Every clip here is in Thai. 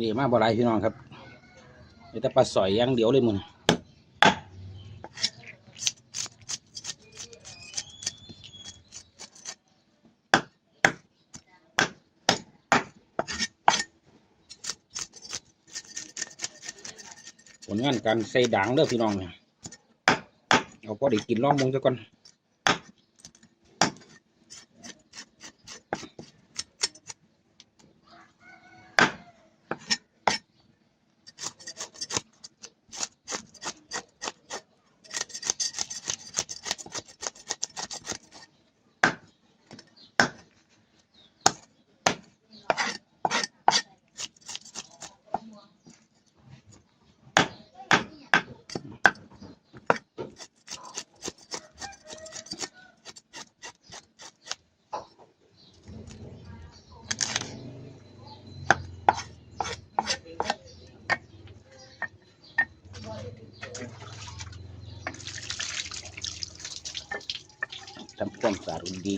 นี่มาบ่หลายพี่น้องครับมีแต่ปลาสอยอย่างเดียวเลยมึงผลงานการใส่ด่างเด้อพี่น้องเนี่ยเอาพอได้กินล่องมึงซะก่อน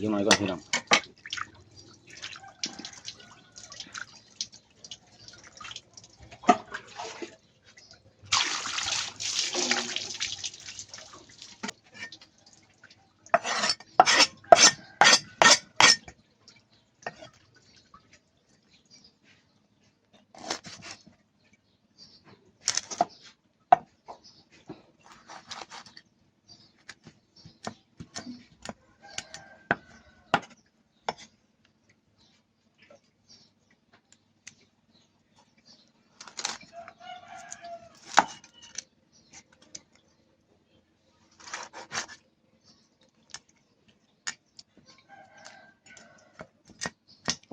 จังหน่อยก่อนพี่น้อง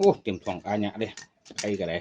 โอ้เต็มท้องอาญะเลยใครก็ได้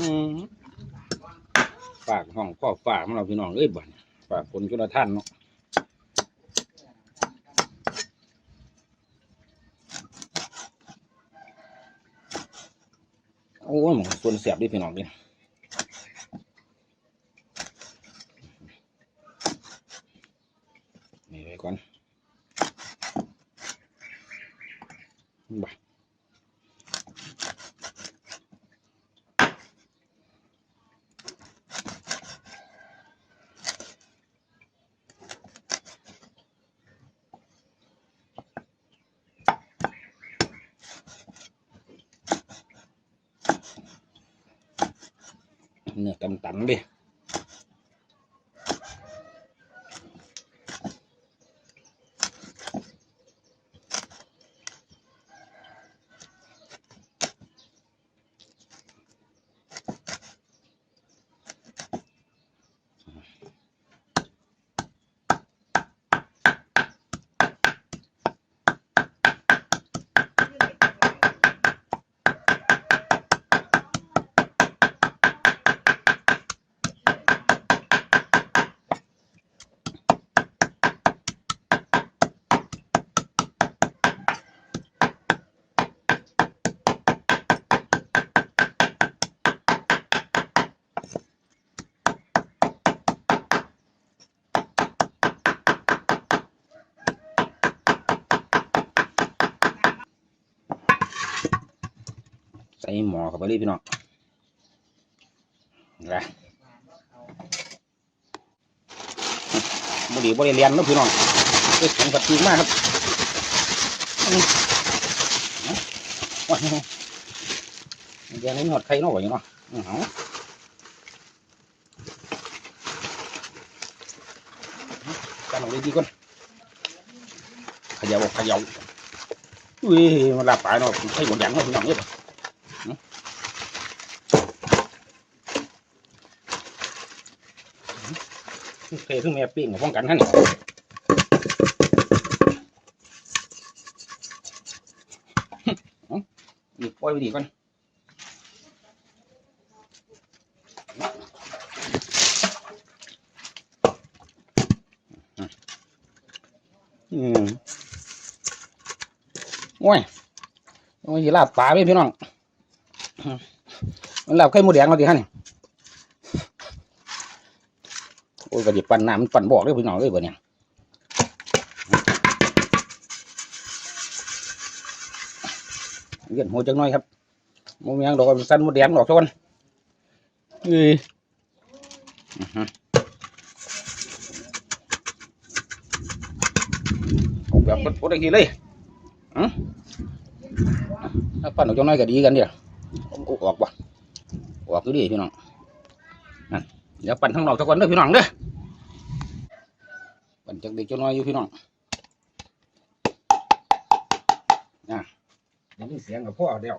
อืมฝากห้องพ่อฝาก ของเราพี่น้องเอ้ยบ่นฝากคนจุลท่านเนาะโอ้ยหมันส่วนเสียบดิพี่น้องดินี่ไว้ก่อนบ่ เนื้อตั เข้าไปเลยพี่น้องนะบดีบริเรียนนะพี่น้องเอ้ยของผัดพีมากครับว้าวเดี๋ยวนี้หอดไข่นาะวะอยู่เนาะอือหือกันเอาดีๆก่อนขย่าเขย่าอุ้ยมันลาปลายเนาะไข่หมดแดงเนาะพี่น้องเอ้ย เทถึงแม่ปิ้งกับป้องกันท่านนี่ปล่อยไปดีก่อนอืมโอ้ยโอ้ยลาบปลาไปพี่น้องมันลาบไข่หมูแดงมาดิฮะเนี่โอ้ ยกระดิบปั่นน้ำมันปั่นบอกเลยพี่น้องเลยบ่เนี่ยเวียนหัวจังน้อยครับมมีหยังดอกสั้นหมดแดงดอกทุกคนเอ้ยอื้อหือเอาแบบปดๆอีกทีเลยอือถ้าปั่นออกจังน้อยก็ดีกันเดียวเอาออกบ่ออกดูดิพี่น้องเดี๋ยวปั่นทั้งนอกทุกคนเด้อพี่น้องเด้อ ปั่นจากเด็กจนน้อยอยู่พี่น้องนะเดี๋ยวมีเสียงกับพ่อเดียว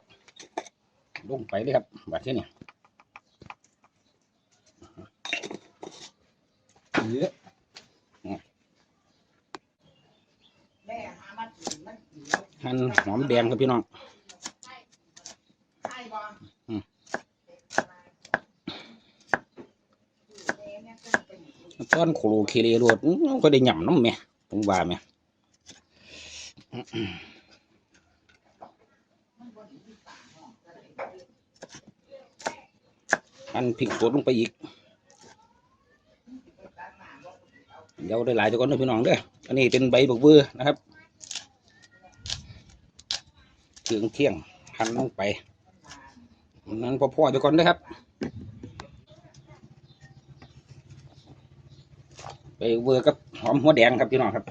ลงไปเลยครับบัดที่นี่เยอะแม่หามากินมันกินหั่นหอมแดงครับพี่น้อง ใช่บ่ อืม แม่เนี่ยก็เป็น ต้นโคโลเคเลรดก็ได้หย่ำน้ำแม่ผมว่าแม่หั่นพิกสดลงไปอีกเดี๋ยวได้หลายทุกคนเด้อพี่น้องเด้ออันนี้เป็นใบบักเบือนะครับเครื่องเที่ยงหั่นลงไปนั้นพอพ่อทุกคนเด้อครับ ใบบักเบือกับหอมหัวแดงครับพี่น้องครับ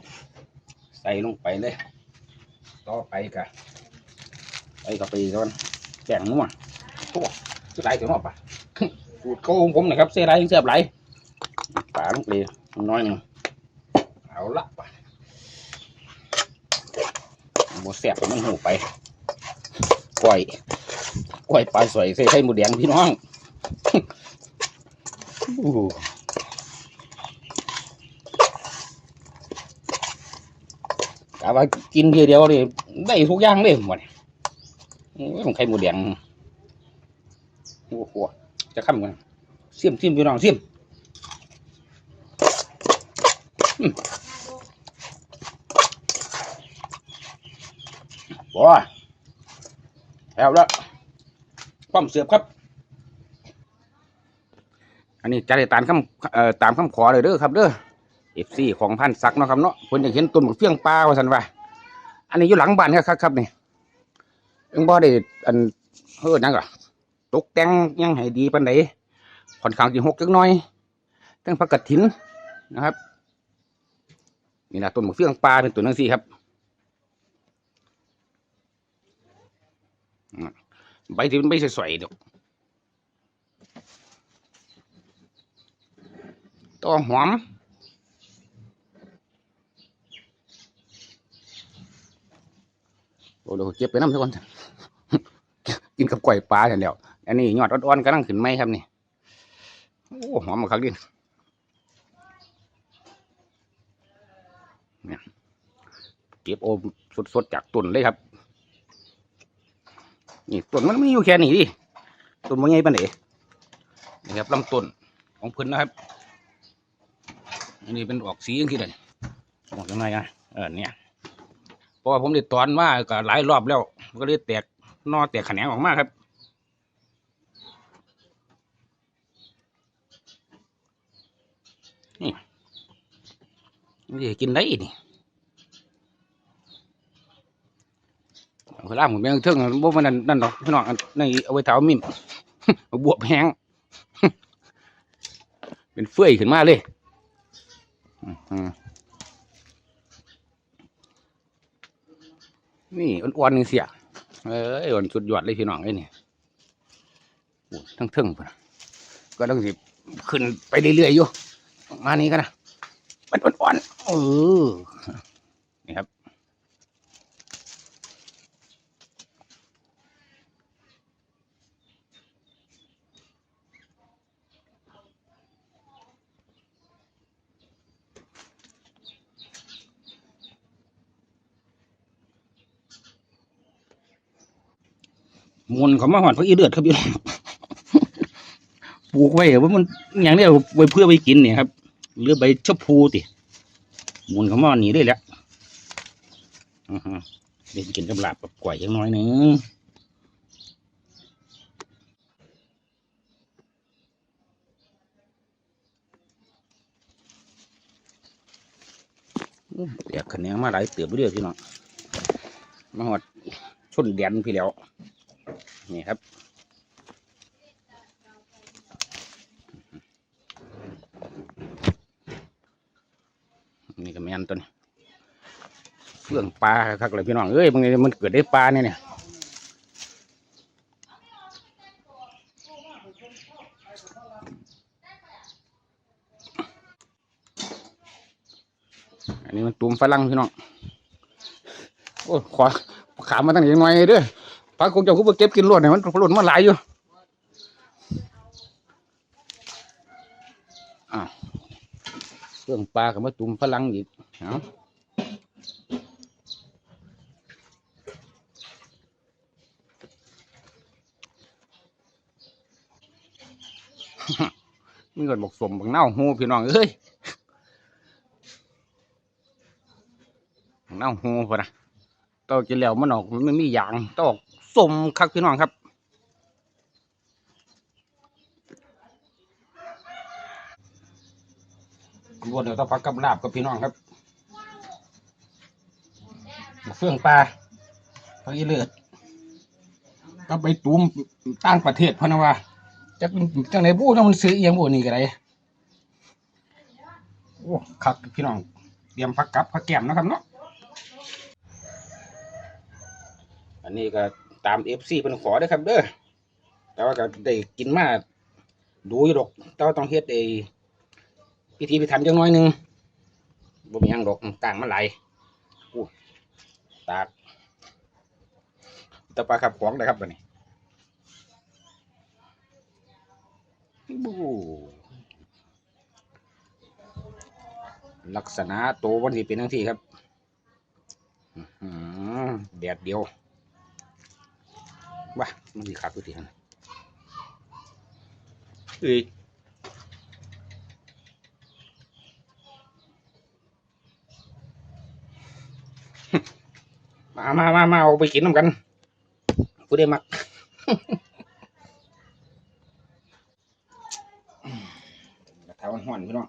ใส่ลงไปเลย ต่อไปกะไปเข้าไปก่อนแกงนัวโอ้จะได้ถึงหรอปะสูตรเขาของผมนะครับเสียไรยังเสียบไหลปลาลงไปน้อยหนึ่งเอาละไปบดแสบมันหูไปกล้วยกล้วยปลาสวยใส่ไข่หมูแดงพี่น้อง กะว่ากินทีเดียวเลยได้ทุกอย่างเลยหมดโอ้ยของไข่หมูแดงโอ้โหจะข้ามกันเสียมเสียมพี่น้องเสียมว้าแล้วแล้วความเสียบครับ อันนี้จะได้ตามคำตามคำขอเลยเด้อครับเด้อ ฟซีของพันศักดิ์เนาะครับเนาะเพิ่นอยากเห็นต้นมะเฟืองปลาว่าสันว่า อันนี้อยู่หลังบ้านครับครับนี่ยังบ่ได้อันเฮ้อนังก็ตกแต่งยังให้ดีปานใดค่อนข้างสิหกจักหน่อยตั้งผักกระถินนะครับนี่นะต้นมะเฟืองปลาเป็นตัวนังซี่ครับใบที่มันไม่สวยๆดอกตัวหอม อ้เดี๋ยวเก็บไปน้ำสักวันกินกับกล้วยปลาเห็นแล้ว อันนี้ยอดอ่อนๆกำลังขึ้นไหมครับนี่ โอ้หอมมากครับดิเนี่ยเก็บโอมสดๆจากต้นเลยครับ นี่ต้นมันไม่อยู่แค่นี้ดิ ต้นมันใหญ่ปานไหนนี่ครับลำต้นของพิ่นนะครับ อันนี้เป็นออกสีอย่างที่เด่นออกยังไงกันเออเนี่ย ราะว่าผมได้ตอนมาก็หลายรอบแล้วก็เลยแตกนอแตกแขนงออกมาครับนี่นี่กินได้นี่เวลาผมยังเทิงบ่มันนั่นนั่นดอกพี่น้องอันในเอาไว้เท้ามิมบวบแห้งเป็นเฟื่อยขึ้นมาเลย อื้อหือ นี่อ้วนๆนี่เสียเอ้ยอ้วนสุดยอดเลยพี่น้องไอ้นี่ทั้งเทิงพุ่นน่ะก็ต้องสิขึ้นไปเรื่อยๆอยู่มานี้กันนะมันอ่อนๆเออ มุนเขามาหอดพักอีเดือดครับพี่น้องปลูกไว้ว่ามันอย่างนี้ไว้เพื่อไปกินเนี่ยครับหรือใบชะพูติมุนเขามาหนีได้แล้วเด็กกินกับลาบกับก๋วยยังน้อยหนึงเดี๋ยวคะแนนมาหลายเติบไปเรื่อยพี่น้องมาหอดชนแดนพี่แล้ว นี่ครับ นี่ก็แม่นตัวนี้เฟื่องปลาครับเลยพี่น้องเอ้ยมันมันเกิดได้ปลาเนี่ยเนี่ยอันนี้มันตุ่มฝรั่งพี่น้อง โอ้ขอขามมาตั้งยังไงเด้อ ปลาคงเจะคุบเก็บกินรวดเนี่ยมันหล่นมาหลายอยู่เครื่องปลากับมาตุ่มพลังอีกเอามีเงินบอกสมบักเน่าหูพี่น้องเอ้ยบักเน่าหูพอนะ ตอกินแล้วมันออกมันไม่มีอย่างตอกสมคักพี่น้องครับรวดเดี๋ยวต้องพักกับลาบกับพี่น้องครับเฟื่องปลาพักอีเลือดก็ไปตุ้มต่างประเทศพนะว่าจะเป็นจังไหนบู้ต้องมันซื้อเอียงบู้นี่ก็ได้โอ้คักพี่น้องเตรียมพักกับพักแก้มนะครับเนาะ อันนี้ก็ตามเอฟซีเป็นขอได้ครับเด้อแต่ว่าก็ได้กินมาดูอยู่ดอกแต่ว่าต้องเฮ็ดไอ้พิธีพิธันจังน้อยหนึ่งบ่มีหยังดอกต่างมันไหลายอู้ตากตะปลาขับของได้ครับบัดนี้บูลักษณะโตวันที่เป็นทั้งที่ครับอื้อหือแดดเดียว ว้ามันดีขาดทุกทีนะเอ้ยมามามามาเอาไปกินน้ำกันกูได้มัก กระทะห่อนๆพี่น้อง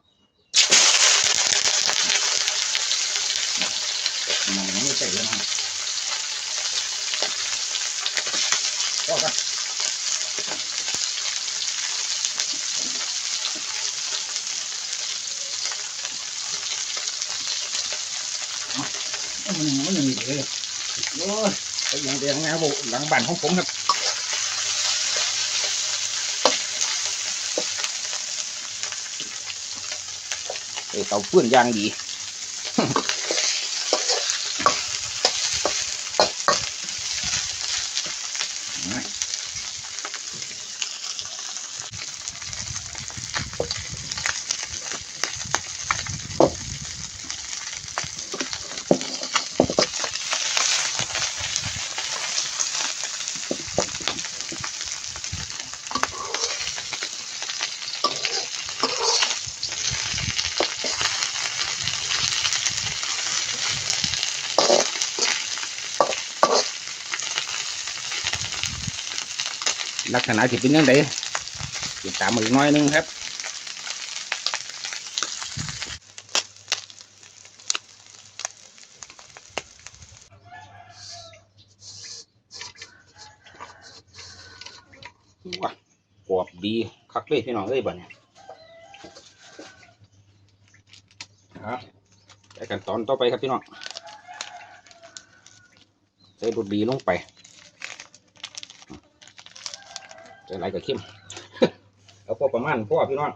มันยังไม่ใส่เลยนะก็กัน มันมันยังมีเลยโอ้ยไปอย่างเดียวนะครับผมหลังบ้านของผมครับเอ้ยเตาเพื่อนย่างดี ลักษณะจะเป็นยังไงติดตามอีกน้อยนึงครับว้ากรอบดี คักเลยพี่น้องเอ้ยบ่เนี่ยครับไปกันตอนต่อไปครับพี่น้องใส่รสดีลงไป ใส่ไรกับเข้มเอาพอประมาณพ่อพี่น้อง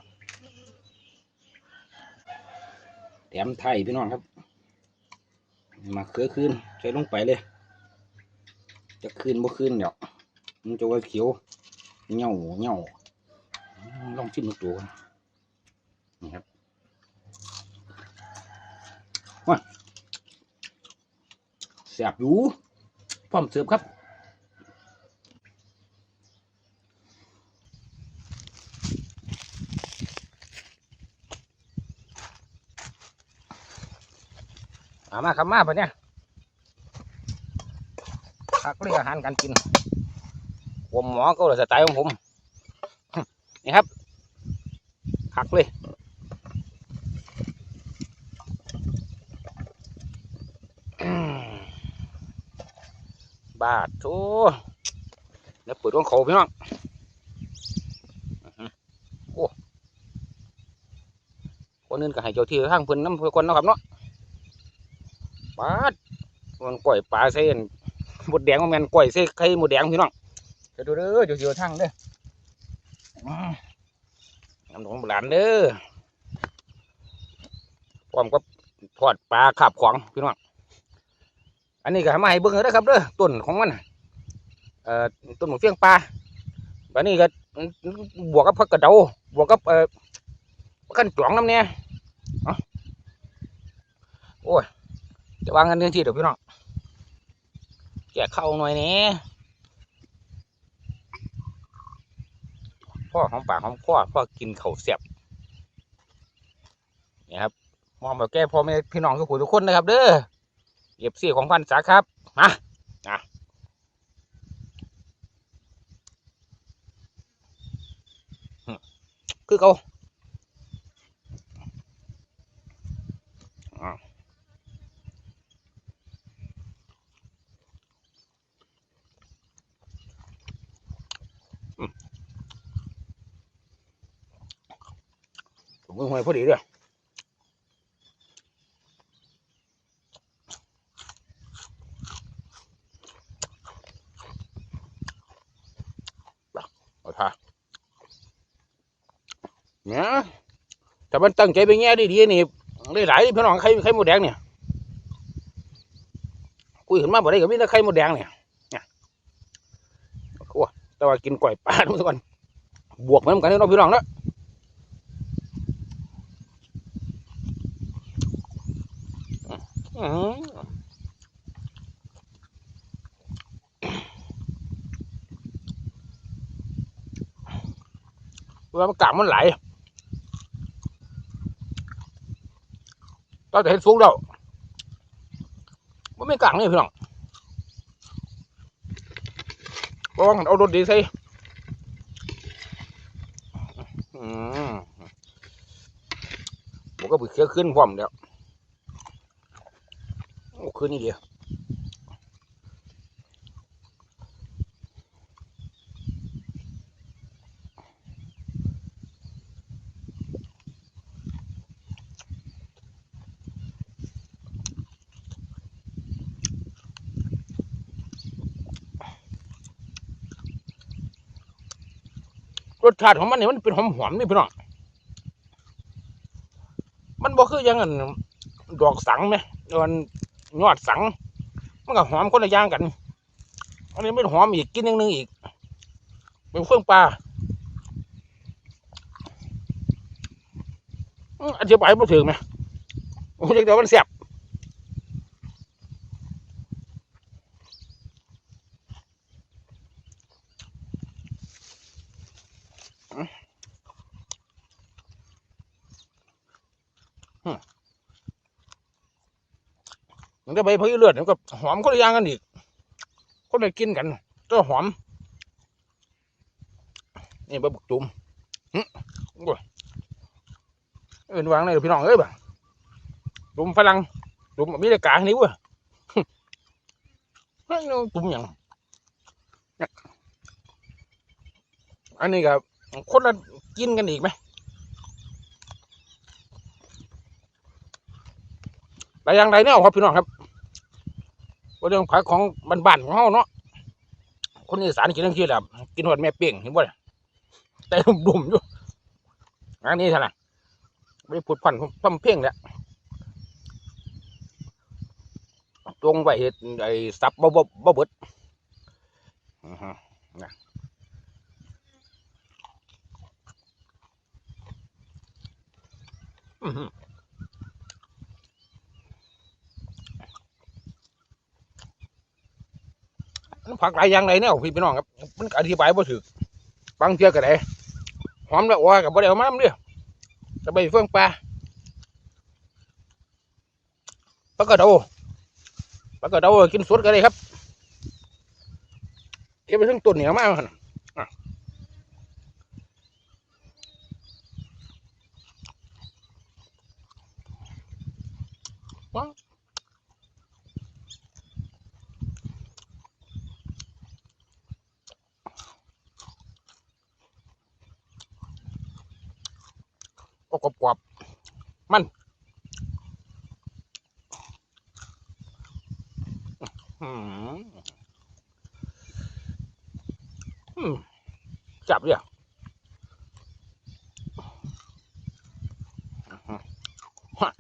แถมไทยพี่น้องครับมาเขือคืนใส่ลงไปเลย จะคืนบ่คืนเดี๋ยวมันจะว่าเขียวเหนียวเหนียวลองชิมดูตัวกันนี่ครับว้าแสบอยู่พร้อมเสิร์ฟครับ มามาครับมาปะเนี่ยพักเรื่องอาหารการกิน ผมหมอก็เลยสไตล์ของผม นี่ครับพักเลยบาทโอ้เดี๋ยวเปิดดวงเขาพี่น้องอื้อหือโอ้คนอื่นก็ให้เจ้าที่ข้างเพิ่นน้ำเพื่อคนเนาะครับเนาะ ปาดมันก่อยปลาเส้นหมดแดงมันแมนก่อยเส้นไข่หมดแดงพี่น้องเดี๋ยวดูเด้อเดี๋ยวเดี๋ยวทางเด้อน้ำหนองโบราณเด้อพร้อมกับทอดปลาขับของพี่น้องอันนี้ก็มาให้เบิ่งเลยนะครับเด้อต้นของมันน่ะเอ่อต้นหมกเฟี้ยงปลาอันนี้ก็บวกกับผักกระเดาบวกกับเอ่อขั้นจ่องน้ำเนี่ยอ้าโอ้ย จะวางกันเรื่องที่เดี๋ยวพี่น้องแกะเข้าหน่อยนี่พ่อหอมปากหอมคอพ่อกินเข่าเสียบนี่ครับมองแบบแก้พ่อแม่พี่น้องทุกคนทุกคนนะครับ เด้อเก็บซี่ของพันษาครับมาอะคือเขาอ่า ผมก็ห่วย พอดีเลยเอาท่าเนี่ยแต่มันตั้งใจไปแง่ดีๆนี่ได้หลายพี่น้องไข่ไข่หมดแดงเนี่ยคุยขึ้นมาบ่ได้ก็มีแต่ไข่หมดแดงเนี่ยเนี่ยโอ้แต่ว่ากินก๋วยปลาทุกคนบวกเหมือนกันเนาะพี่น้องเนาะ อืมเวลามันกลางมันไหลก็จะเห็นสูงแล้วมั ขึ้นนนี้เดียวรสชาติของมันนี่มันเป็นหอมหอมนี่พี่น้อง มันบ่คืออยังอันดอกสังไหมมัน ยอดสัง มันก็หอมคนละอย่างกัน อันนี้ไม่หอมอีกกินนึงนึงอีก เป็นเครื่องปลาอธิบายไม่ถึงไหมโอ้ยเดี๋ยวมันเสียบ ใบพะยเลือดมันก็หอมคนละอย่างกันอีกคนละกินกันก็หอม นี่ใบบุกจุ่มหึโอ้ยเอ็นวางเลยพี่น้องเอ้ยบ่จุ่มฝรั่งจุ่มมีแต่กางนิ้วอะเฮ้ยเราจุ่มหยังนี่อันนี้กับคนละกินกันอีกไหมแต่อย่างไรเนี่ยครับพี่น้องครับ ว่าเรื่องผักของบ้านๆของเฮาเนาะคนอีสานกินทั้งที่แหละกินหอดแม่เปี้ยงเห็นบ่ล่ะแต่ดุ่มๆอยู่อันนี้ท่าไหร่ไม่พูดพันพัมเพ่งแล้วตรงไปเฮ็ดไอ้ซับบ่บ่บ่เบิดอือฮึนะอือฮึมัน ผักหลายอย่างไรเนี่ยพี่พี่น้องครับมันก็อธิบายบ่ถูกบางเทื่อก็ได้หอมละวว่ากับบ่ได้เอามานำเด้อจะไปเฟื่องปลาปลากระโดาปลากระโดากินสดก็ได้ครับเก็บไปทั้งต้นเหนียวมากหั่นอะว้าวโอ้กรอบๆ มันจับเลยอะฮะ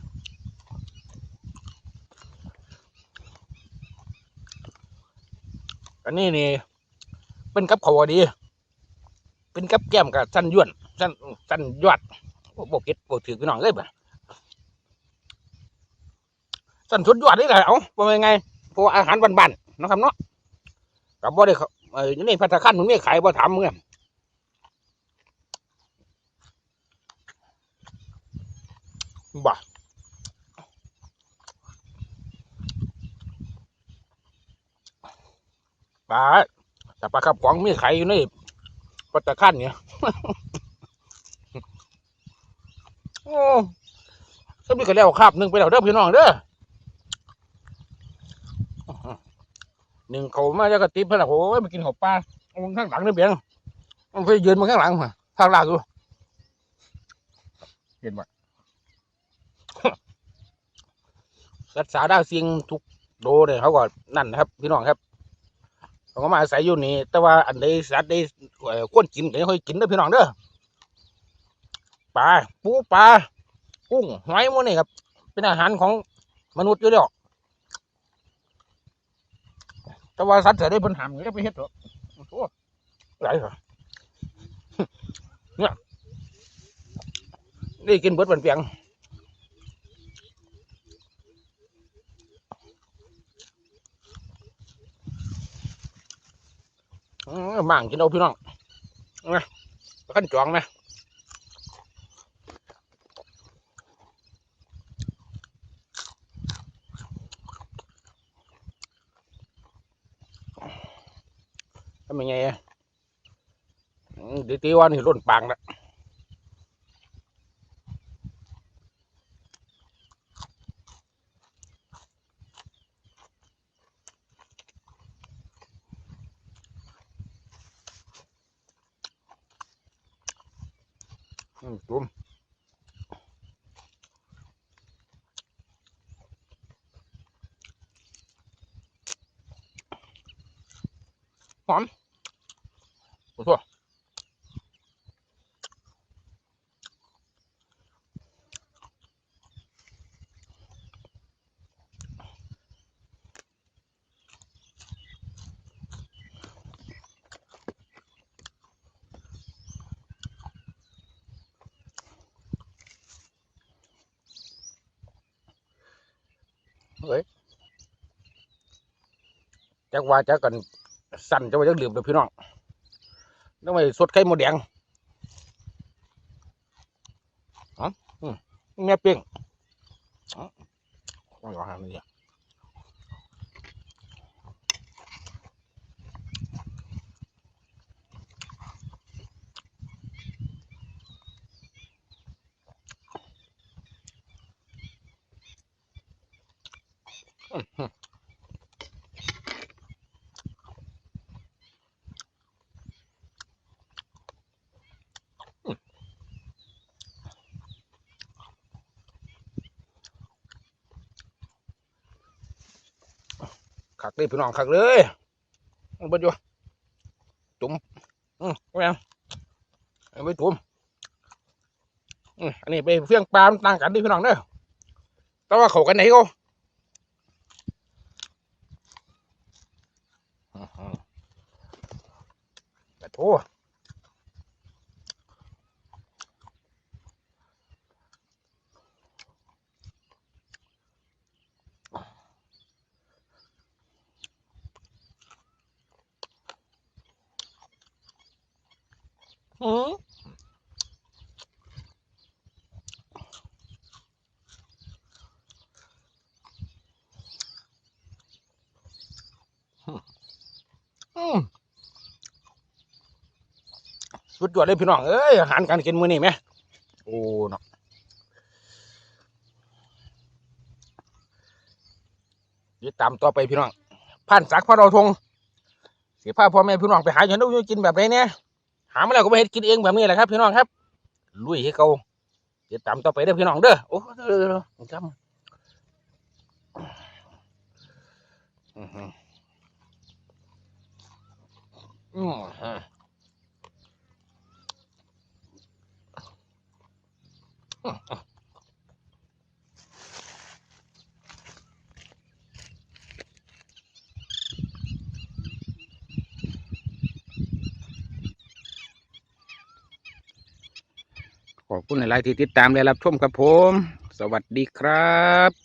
อันนี้นี่ เป็นกับเขาวดี เป็นกับแก้มกับสั้นย้วนสั้นสั้นยอดโบก็ตโบถือพี่น้องเลยบ่ สันสุดยอดนี่แหละเอาเป็นไงเพราะว่าอาหารบ้านๆนะครับเนาะกับบ่ได้เออยู่ในพัตตาคารมันไม่ขายบ่ถามมึงอะบ่ปลาแต่ปลาขับของมีไขายอยู่ในพัตตาคารเนี่ยโอ้สมนี้ก็แล้วคาบหนึ่งไปแล้วเด้อพี่น้องเด้อ หนึ่งเขามาจะกระติบเพื่อนละโอ้ยมากินข้าวปลาอามันข้างหลังนี่เบียงมันไปยืนมาข้างหลังมาข้างล่างดูเห็นไหมรักษาได้สิ่งทุกโดเนี่ยเขาก็นั่นนะครับ พี่น้องครับเขาก็มาอาศัยอยู่นี่แต่ว่าอันใดสัตว์ใดเอ่อควรกินก็ค่อยกินเด้อพี่น้องเด้อปลาปูปลากุ้งหอยหมันนี่ครับ เป็นอาหารของมนุษย์อยู่แล้ว แต่ว่าสัตว์เสือได้เพิ่นหามก็ไปเฮ็ดหรอกโอ้โหหลเหรอเนี่ยนี่กินเบิดเป็นเปียงอื้อมั่งกินเอาพี่น้องนะขั้นจองไห ทำยังไงอะเดี๋ยวตีวันเห็นร่นปางละอืมจุ่ม หอมโอ้โหจักว่าจักกัน สั่นจะว่าจักลืมเลยพี่น้องต้องไปสดไข่หมดแดงอ๋ออืมแม่เปี้ยงอ๋อว่าอย่าเนี่ยอื้อหือ เลยพี่น้องคักเลยมันเป็นอยู่จุ่มอืมเอาไปยังเอาไปจุ่มอืมอันนี้ไปเฟี้ยงปลามันต่างกันดิพี่น้องเด้อแต่ว่าเขากันไหนก็ ยอดเลยพี่น้องเอ้ยอาหารการกินมื้อนี้ไหมโอ้เนาะติดตามต่อไปพี่น้องผ่านสักพระเราทงเสียผ้าพ่อแม่พี่น้องไปหาอยู่นู้นกินแบบไหนเนี่ยหามาแล้วก็ไปเฮ็ดกินเองแบบนี้แหละครับ พี่น้องครับลุยให้เขาติดตามต่อไปเด้อพี่น้องเด้อโอ้เด้อเด้อเด้อจำอือหืออืม คุณหลาย ๆ ที่ติดตามและรับชมครับผม สวัสดีครับ